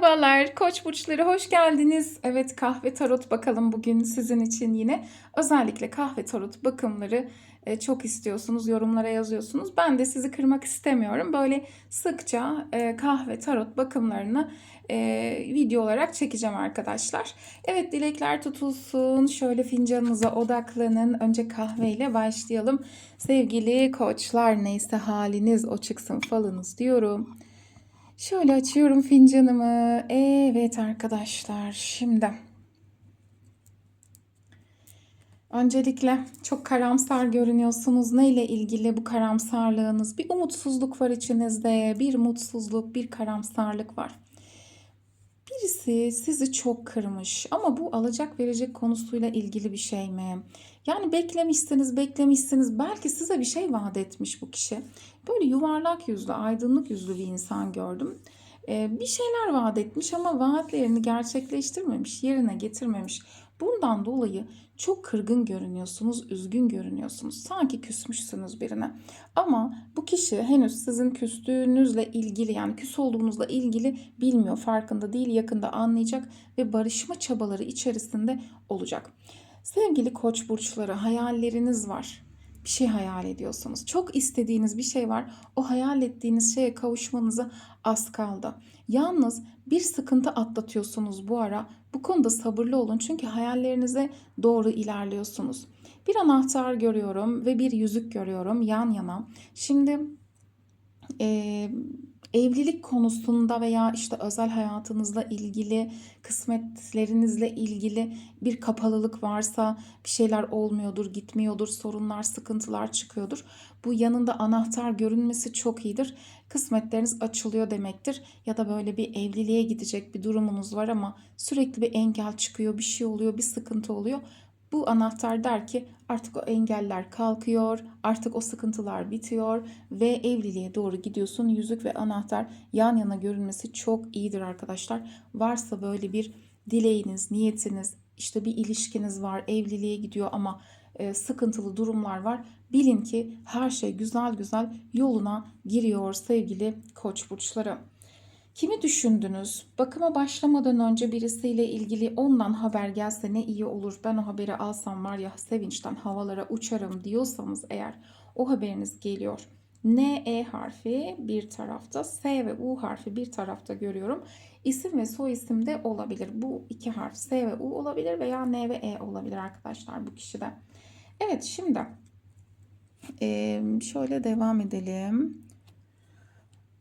Merhabalar Koç burçları hoş geldiniz. Evet kahve tarot bakalım bugün sizin için yine. Özellikle kahve tarot bakımları e, çok istiyorsunuz, yorumlara yazıyorsunuz. Ben de sizi kırmak istemiyorum. Böyle sıkça e, kahve tarot bakımlarını e, video olarak çekeceğim arkadaşlar. Evet dilekler tutulsun. Şöyle fincanınıza odaklanın. Önce kahveyle başlayalım. Sevgili koçlar neyse haliniz o çıksın falınız diyorum. Şöyle açıyorum fincanımı. Evet arkadaşlar şimdi. Öncelikle çok karamsar görünüyorsunuz. Neyle ilgili bu karamsarlığınız? Bir umutsuzluk var içinizde. Bir mutsuzluk, bir karamsarlık var. Birisi sizi çok kırmış ama bu alacak verecek konusuyla ilgili bir şey mi? Yani beklemişsiniz, beklemişsiniz. Belki size bir şey vaat etmiş bu kişi. Böyle yuvarlak yüzlü, aydınlık yüzlü bir insan gördüm. Ee, bir şeyler vaat etmiş ama vaatlerini gerçekleştirmemiş, yerine getirmemiş. Bundan dolayı çok kırgın görünüyorsunuz, üzgün görünüyorsunuz. Sanki küsmüşsünüz birine. Ama bu kişi henüz sizin küstüğünüzle ilgili yani küs olduğunuzla ilgili bilmiyor, farkında değil, yakında anlayacak ve barışma çabaları içerisinde olacak. Sevgili koç burçları hayalleriniz var. Bir şey hayal ediyorsunuz. Çok istediğiniz bir şey var. O hayal ettiğiniz şeye kavuşmanıza az kaldı. Yalnız bir sıkıntı atlatıyorsunuz bu ara. Bu konuda sabırlı olun çünkü hayallerinize doğru ilerliyorsunuz. Bir anahtar görüyorum ve bir yüzük görüyorum yan yana. Şimdi e, evlilik konusunda veya işte özel hayatınızla ilgili, kısmetlerinizle ilgili bir kapalılık varsa, bir şeyler olmuyordur, gitmiyordur, sorunlar, sıkıntılar çıkıyordur. Bu yanında anahtar görünmesi çok iyidir. Kısmetleriniz açılıyor demektir. Ya da böyle bir evliliğe gidecek bir durumunuz var ama sürekli bir engel çıkıyor, bir şey oluyor, bir sıkıntı oluyor. Bu anahtar der ki artık o engeller kalkıyor, artık o sıkıntılar bitiyor ve evliliğe doğru gidiyorsun. Yüzük ve anahtar yan yana görünmesi çok iyidir arkadaşlar. Varsa böyle bir dileğiniz, niyetiniz, işte bir ilişkiniz var, evliliğe gidiyor ama e, sıkıntılı durumlar var. Bilin ki her şey güzel güzel yoluna giriyor sevgili koç burçları. Kimi düşündünüz? Bakıma başlamadan önce birisiyle ilgili ondan haber gelse ne iyi olur. Ben o haberi alsam var ya sevinçten havalara uçarım diyorsanız eğer o haberiniz geliyor. N, E harfi bir tarafta, S ve U harfi bir tarafta görüyorum. İsim ve soy isim de olabilir. Bu iki harf S ve U olabilir veya N ve E olabilir arkadaşlar bu kişide. Evet şimdi şöyle devam edelim.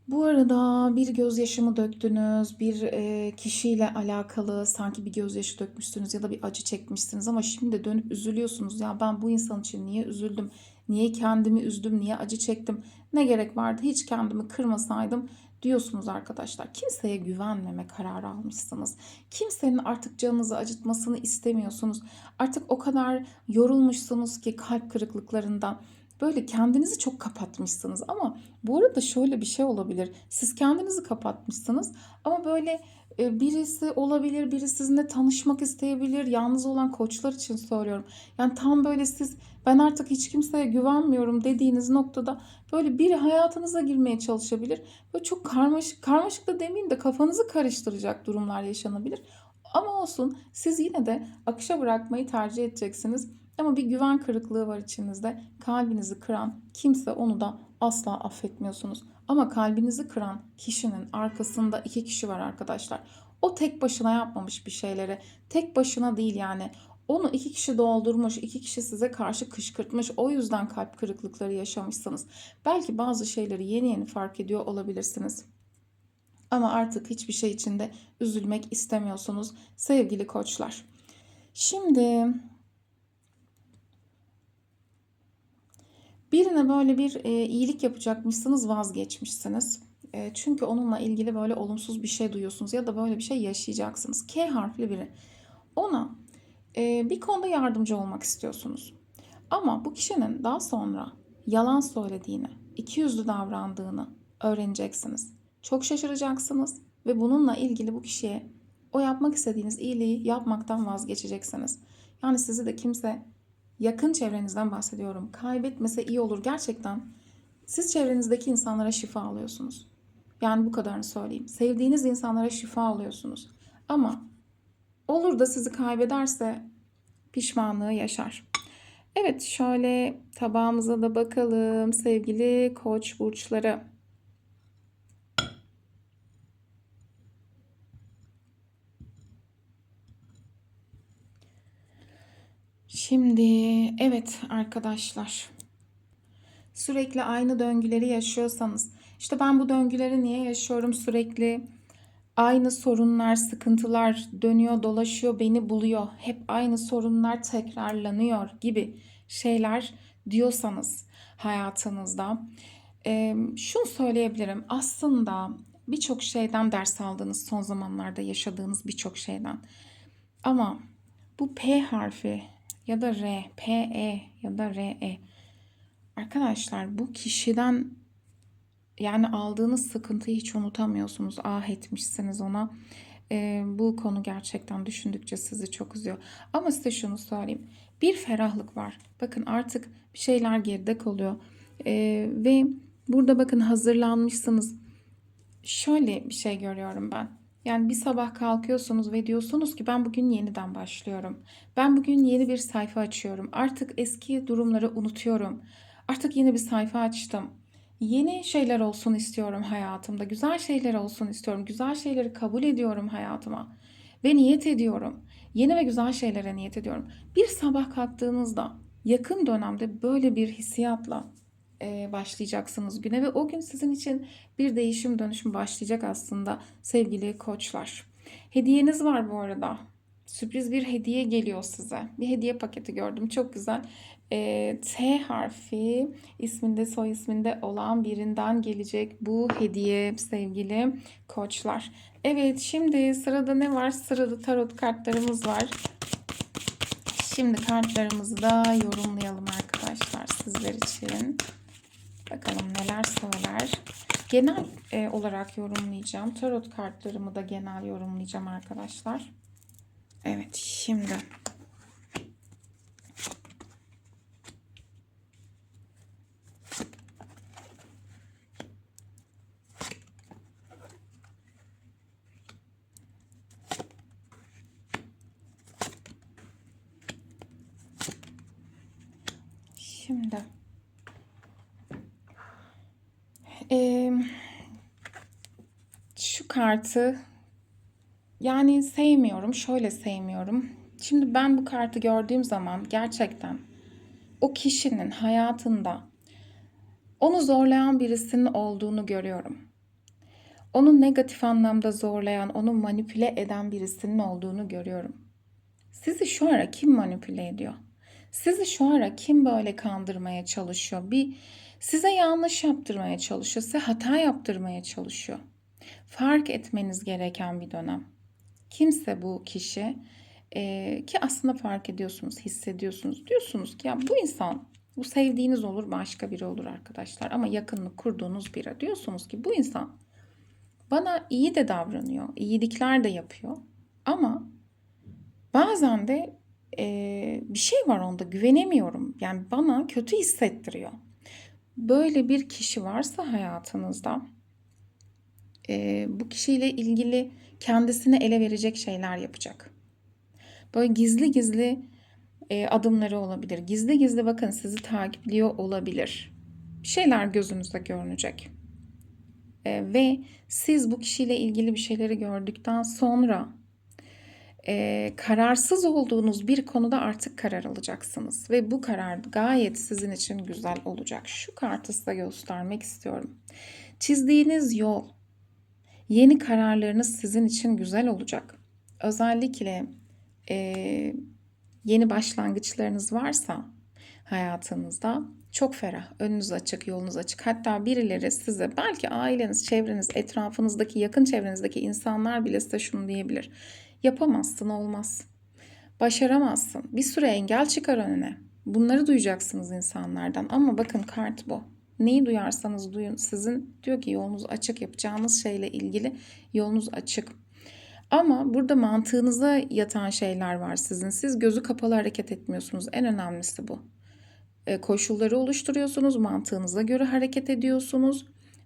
Bu arada bir gözyaşımı döktünüz, bir e, kişiyle alakalı sanki bir gözyaşı dökmüşsünüz ya da bir acı çekmişsiniz ama şimdi dönüp üzülüyorsunuz. Ya ben bu insan için niye üzüldüm, niye kendimi üzdüm, niye acı çektim, ne gerek vardı hiç kendimi kırmasaydım diyorsunuz arkadaşlar. Kimseye güvenmeme kararı almışsınız. Kimsenin artık canınızı acıtmasını istemiyorsunuz. Artık o kadar yorulmuşsunuz ki kalp kırıklıklarından böyle kendinizi çok kapatmışsınız ama bu arada şöyle bir şey olabilir. Siz kendinizi kapatmışsınız ama böyle e, birisi olabilir, biri sizinle tanışmak isteyebilir. Yalnız olan koçlar için söylüyorum. Yani tam böyle siz ben artık hiç kimseye güvenmiyorum dediğiniz noktada böyle biri hayatınıza girmeye çalışabilir. Böyle çok karmaşık, karmaşık da demeyeyim de kafanızı karıştıracak durumlar yaşanabilir. Ama olsun siz yine de akışa bırakmayı tercih edeceksiniz. Ama bir güven kırıklığı var içinizde. Kalbinizi kıran kimse onu da asla affetmiyorsunuz. Ama kalbinizi kıran kişinin arkasında iki kişi var arkadaşlar. O tek başına yapmamış bir şeyleri. Tek başına değil yani. Onu iki kişi doldurmuş, iki kişi size karşı kışkırtmış. O yüzden kalp kırıklıkları yaşamışsınız. Belki bazı şeyleri yeni yeni fark ediyor olabilirsiniz. Ama artık hiçbir şey içinde üzülmek istemiyorsunuz sevgili koçlar. Şimdi Birine böyle bir e, iyilik yapacakmışsınız vazgeçmişsiniz. E, çünkü onunla ilgili böyle olumsuz bir şey duyuyorsunuz ya da böyle bir şey yaşayacaksınız. K harfli biri. Ona e, bir konuda yardımcı olmak istiyorsunuz. Ama bu kişinin daha sonra yalan söylediğini, ikiyüzlü davrandığını öğreneceksiniz. Çok şaşıracaksınız ve bununla ilgili bu kişiye o yapmak istediğiniz iyiliği yapmaktan vazgeçeceksiniz. Yani sizi de kimse yakın çevrenizden bahsediyorum. Kaybetmese iyi olur gerçekten. Siz çevrenizdeki insanlara şifa alıyorsunuz. Yani bu kadarını söyleyeyim. Sevdiğiniz insanlara şifa alıyorsunuz. Ama olur da sizi kaybederse pişmanlığı yaşar. Evet şöyle tabağımıza da bakalım sevgili koç burçları. Şimdi evet arkadaşlar. Sürekli aynı döngüleri yaşıyorsanız işte ben bu döngüleri niye yaşıyorum? Sürekli aynı sorunlar sıkıntılar dönüyor dolaşıyor beni buluyor. Hep aynı sorunlar tekrarlanıyor gibi şeyler diyorsanız hayatınızda e, şunu söyleyebilirim. Aslında birçok şeyden ders aldığınız son zamanlarda yaşadığınız birçok şeyden. Ama bu P harfi ya da R, P, E ya da R, E arkadaşlar bu kişiden yani aldığınız sıkıntıyı hiç unutamıyorsunuz. Ah etmişsiniz ona. Ee, bu konu gerçekten düşündükçe sizi çok üzüyor. Ama size şunu söyleyeyim. Bir ferahlık var. Bakın artık bir şeyler geride kalıyor. Ee, ve burada bakın hazırlanmışsınız. Şöyle bir şey görüyorum ben. Yani bir sabah kalkıyorsunuz ve diyorsunuz ki ben bugün yeniden başlıyorum. Ben bugün yeni bir sayfa açıyorum. Artık eski durumları unutuyorum. Artık yeni bir sayfa açtım. Yeni şeyler olsun istiyorum hayatımda. Güzel şeyler olsun istiyorum. Güzel şeyleri kabul ediyorum hayatıma. Ve niyet ediyorum. Yeni ve güzel şeylere niyet ediyorum. Bir sabah kalktığınızda yakın dönemde böyle bir hissiyatla başlayacaksınız güne ve o gün sizin için bir değişim dönüşüm başlayacak aslında sevgili koçlar. Hediyeniz var bu arada. Sürpriz bir hediye geliyor size. Bir hediye paketi gördüm. Çok güzel. E, T harfi isminde soy isminde olan birinden gelecek bu hediye sevgili koçlar. Evet şimdi sırada ne var? Sırada tarot kartlarımız var. Şimdi kartlarımızı da yorumlayalım arkadaşlar sizler için. Bakalım neler söyler. Genel e, olarak yorumlayacağım. Tarot kartlarımı da genel yorumlayacağım arkadaşlar. Evet şimdi Şimdi e, şu kartı yani sevmiyorum. Şöyle sevmiyorum. Şimdi ben bu kartı gördüğüm zaman gerçekten o kişinin hayatında onu zorlayan birisinin olduğunu görüyorum. Onu negatif anlamda zorlayan, onu manipüle eden birisinin olduğunu görüyorum. Sizi şu ara kim manipüle ediyor? Sizi şu ara kim böyle kandırmaya çalışıyor? Bir size yanlış yaptırmaya çalışıyor, size hata yaptırmaya çalışıyor. Fark etmeniz gereken bir dönem. Kimse bu kişi e, ki aslında fark ediyorsunuz, hissediyorsunuz. Diyorsunuz ki ya bu insan bu sevdiğiniz olur başka biri olur arkadaşlar ama yakınlık kurduğunuz biri. Diyorsunuz ki bu insan bana iyi de davranıyor, iyilikler de yapıyor ama bazen de e, bir şey var onda güvenemiyorum. Yani bana kötü hissettiriyor. Böyle bir kişi varsa hayatınızda e, bu kişiyle ilgili kendisine ele verecek şeyler yapacak. Böyle gizli gizli e, adımları olabilir. Gizli gizli bakın sizi takipliyor olabilir. Bir şeyler gözünüzde görünecek. E, ve siz bu kişiyle ilgili bir şeyleri gördükten sonra e, kararsız olduğunuz bir konuda artık karar alacaksınız. Ve bu karar gayet sizin için güzel olacak. Şu kartı size göstermek istiyorum. Çizdiğiniz yol, yeni kararlarınız sizin için güzel olacak. Özellikle e, yeni başlangıçlarınız varsa hayatınızda çok ferah, önünüz açık, yolunuz açık. Hatta birileri size belki aileniz, çevreniz, etrafınızdaki, yakın çevrenizdeki insanlar bile size şunu diyebilir. Yapamazsın, olmaz. Başaramazsın. Bir süre engel çıkar önüne. Bunları duyacaksınız insanlardan. Ama bakın kart bu. Neyi duyarsanız duyun. Sizin diyor ki yolunuz açık. Yapacağınız şeyle ilgili yolunuz açık. Ama burada mantığınıza yatan şeyler var sizin. Siz gözü kapalı hareket etmiyorsunuz. En önemlisi bu. E, koşulları oluşturuyorsunuz. Mantığınıza göre hareket ediyorsunuz.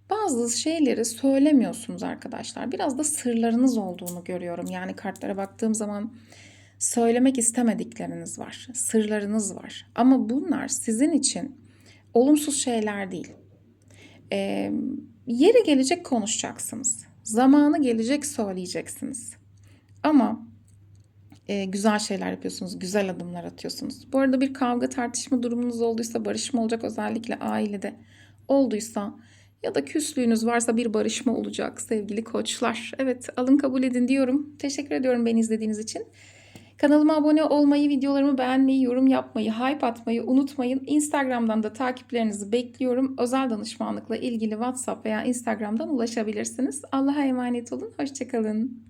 bazı şeyleri söylemiyorsunuz arkadaşlar. Biraz da sırlarınız olduğunu görüyorum. Yani kartlara baktığım zaman söylemek istemedikleriniz var, sırlarınız var. Ama bunlar sizin için olumsuz şeyler değil. Ee, yeri gelecek konuşacaksınız. Zamanı gelecek söyleyeceksiniz. Ama e, güzel şeyler yapıyorsunuz, güzel adımlar atıyorsunuz. Bu arada bir kavga tartışma durumunuz olduysa, barışma olacak özellikle ailede olduysa ya da küslüğünüz varsa bir barışma olacak sevgili koçlar. Evet alın kabul edin diyorum. Teşekkür ediyorum beni izlediğiniz için. Kanalıma abone olmayı, videolarımı beğenmeyi, yorum yapmayı, hype atmayı unutmayın. Instagram'dan da takiplerinizi bekliyorum. Özel danışmanlıkla ilgili WhatsApp veya Instagram'dan ulaşabilirsiniz. Allah'a emanet olun. Hoşçakalın.